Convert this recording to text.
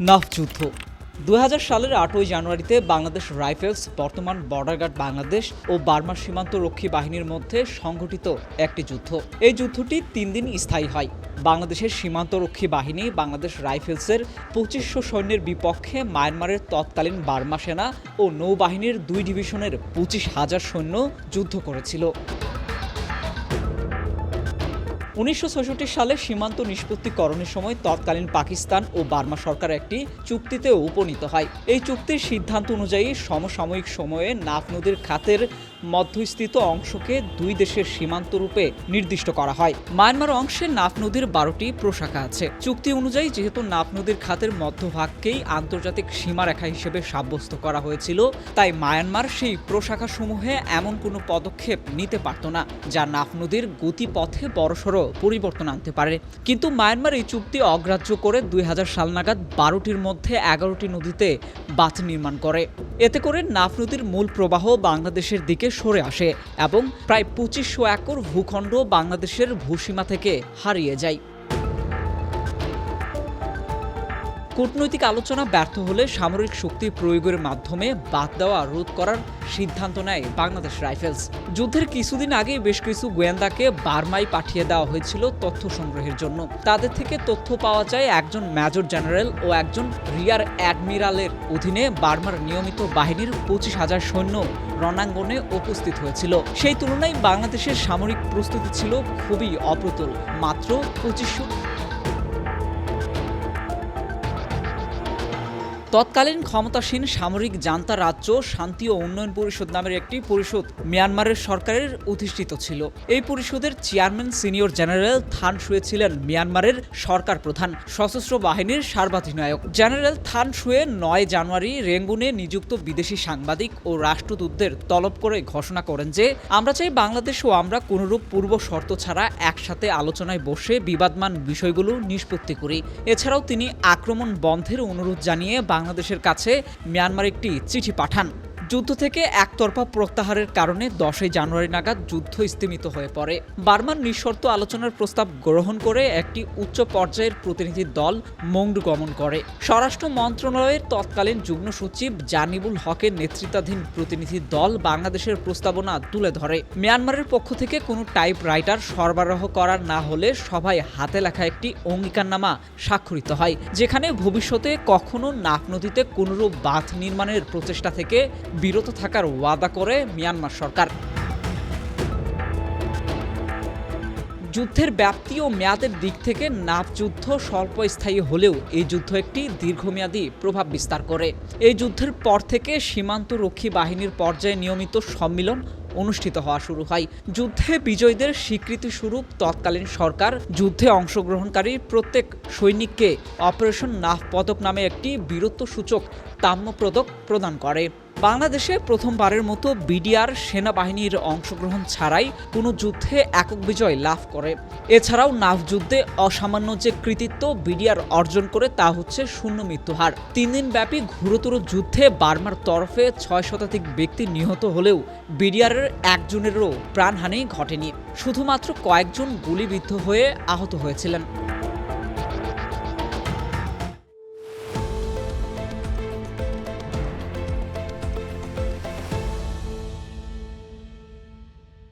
নাফ যুদ্ধ। দু হাজার সালের আটই জানুয়ারিতে বাংলাদেশ রাইফেলস, বর্তমান বর্ডার গার্ড বাংলাদেশ ও বার্মা সীমান্ত রক্ষী বাহিনীর মধ্যে সংঘটিত একটি যুদ্ধ। এই যুদ্ধটি তিন দিন স্থায়ী হয়। বাংলাদেশের সীমান্তরক্ষী বাহিনী বাংলাদেশ রাইফেলসের পঁচিশশো সৈন্যের বিপক্ষে মায়ানমারের তৎকালীন বার্মা সেনা ও নৌবাহিনীর দুই ডিভিশনের পঁচিশ হাজার সৈন্য যুদ্ধ করেছিল। উনিশশো সালে সীমান্ত নিষ্পত্তিকরণের সময় তৎকালীন পাকিস্তান ও বার্মা সরকার একটি চুক্তিতে উপনীত হয়। এই চুক্তির সিদ্ধান্ত অনুযায়ী সমসাময়িক সময়ে নাফ নদীর খাতের মধ্যস্থিত অংশকে দুই দেশের সীমান্ত রূপে নির্দিষ্ট করা হয়। মায়ানমার অংশে নাফ নদীর বারোটি প্রশাখা আছে। চুক্তি অনুযায়ী যেহেতু নাফ নদীর খাতের মধ্যভাগকেই আন্তর্জাতিক সীমারেখা হিসেবে সাব্যস্ত করা হয়েছিল, তাই মায়ানমার সেই প্রশাখাসমূহে এমন কোনো পদক্ষেপ নিতে পারত না, যা নাফ নদীর গতিপথে বড়সড় পরিবর্তন আনতে পারে। কিন্তু মায়ানমার এই চুক্তি অগ্রাহ্য করে দুই হাজার সাল নাগাদ বারোটির মধ্যে এগারোটি নদীতে বাঁধ নির্মাণ করে। এতে করে নাফ নদীর মূল প্রবাহ বাংলাদেশের দিকে সরে আসে এবং প্রায় পঁচিশশো একর ভূখণ্ড বাংলাদেশের ভূসীমা থেকে হারিয়ে যায়। কূটনৈতিক আলোচনা ব্যর্থ হলে সামরিক শক্তি প্রয়োগের মাধ্যমে বাদ দেওয়া রোধ করার সিদ্ধান্ত নেয় বাংলাদেশ রাইফেলস। যুদ্ধের কিছুদিন আগে বেশ কিছু গোয়েন্দাকে বার্মায় পাঠিয়ে দেওয়া হয়েছিল তথ্য সংগ্রহের জন্য। তাদের থেকে তথ্য পাওয়া যায় একজন মেজর জেনারেল ও একজন রিয়ার অ্যাডমিরালের অধীনে বার্মার নিয়মিত বাহিনীর পঁচিশ হাজার সৈন্য রণাঙ্গনে উপস্থিত হয়েছিল। সেই তুলনায় বাংলাদেশের সামরিক প্রস্তুতি ছিল খুবই অপ্রতুল, মাত্র পঁচিশশো তৎকালীন ক্ষমতাসীন সামরিক জান্তা রাজ্য শান্তি ও উন্নয়ন পরিষদ নামের একটি পরিষদ মিয়ানমারের সরকারের অধিষ্ঠিত ছিল। এই পরিষদের চেয়ারম্যান সিনিয়র জেনারেল থান শুয়ে ছিলেন মিয়ানমারের সরকার প্রধান, সশস্ত্র বাহিনীর সার্বাধিনায়ক জেনারেল থান শুয়ে নয় জানুয়ারি রেঙ্গুনে নিযুক্ত বিদেশি সাংবাদিক ও রাষ্ট্রদূতদের তলব করে ঘোষণা করেন যে, আমরা চাই বাংলাদেশ ও আমরা কোনরূপ পূর্ব শর্ত ছাড়া একসাথে আলোচনায় বসে বিবাদমান বিষয়গুলো নিষ্পত্তি করি। এছাড়াও তিনি আক্রমণ বন্ধের অনুরোধ জানিয়ে বাংলাদেশের কাছে মিয়ানমার একটি চিঠি পাঠান। যুদ্ধ থেকে একতরফা প্রত্যাহারের কারণে দশই জানুয়ারি নাগাদ যুদ্ধ স্থিমিত হয়ে পড়ে। বার্মার নিঃশর্ত আলোচনার প্রস্তাব গ্রহণ করে একটি উচ্চ পর্যায়ের প্রতিনিধি দল মংডু গমন করে। স্বরাষ্ট্র মন্ত্রণালয়ের তৎকালীন যুগ্ম সচিব জানিবুল হকের নেতৃত্বাধীন প্রতিনিধি দল বাংলাদেশের প্রস্তাবনা তুলে ধরে। মিয়ানমারের পক্ষ থেকে কোনো টাইপ রাইটার সরবরাহ করা না হলে সভায় হাতে লেখা একটি অঙ্গীকারনামা স্বাক্ষরিত হয়, যেখানে ভবিষ্যতে কখনো নাক নদীতে কোনরূপ বাঁধ নির্মাণের প্রচেষ্টা থেকে বিরত থাকার ওয়াদা করে মিয়ানমার সরকার। যুদ্ধের ব্যাপ্তি ও মেয়াদের দিক থেকে নাফ যুদ্ধ স্বল্পস্থায়ী হলেও এই যুদ্ধ একটি দীর্ঘমেয়াদী প্রভাব বিস্তার করে। এই যুদ্ধের পর থেকে সীমান্ত রক্ষী বাহিনীর পর্যায়ে নিয়মিত সম্মিলন অনুষ্ঠিত হওয়া শুরু হয়। যুদ্ধে বিজয়ীদের স্বীকৃতি স্বরূপ তৎকালীন সরকার যুদ্ধে অংশগ্রহণকারী প্রত্যেক সৈনিককে অপারেশন নাফ পদক নামে একটি বীরত্ব সূচক তাম্য প্রদান করে। বাংলাদেশে প্রথমবারের মতো বিডিআর সেনাবাহিনীর অংশগ্রহণ ছাড়াই কোনো যুদ্ধে একক বিজয় লাভ করে। এছাড়াও নাফ যুদ্ধে অসামান্য যে কৃতিত্ব বিডিআর অর্জন করে তা হচ্ছে শূন্য মৃত্যুহার তিন দিন ব্যাপী ঘুরতর যুদ্ধে বার্মার তরফে ছয় শতাধিক ব্যক্তি নিহত হলেও বিডিআরের একজনেরও প্রাণহানি ঘটেনি। শুধুমাত্র কয়েকজন গুলিবিদ্ধ হয়ে আহত হয়েছিলেন।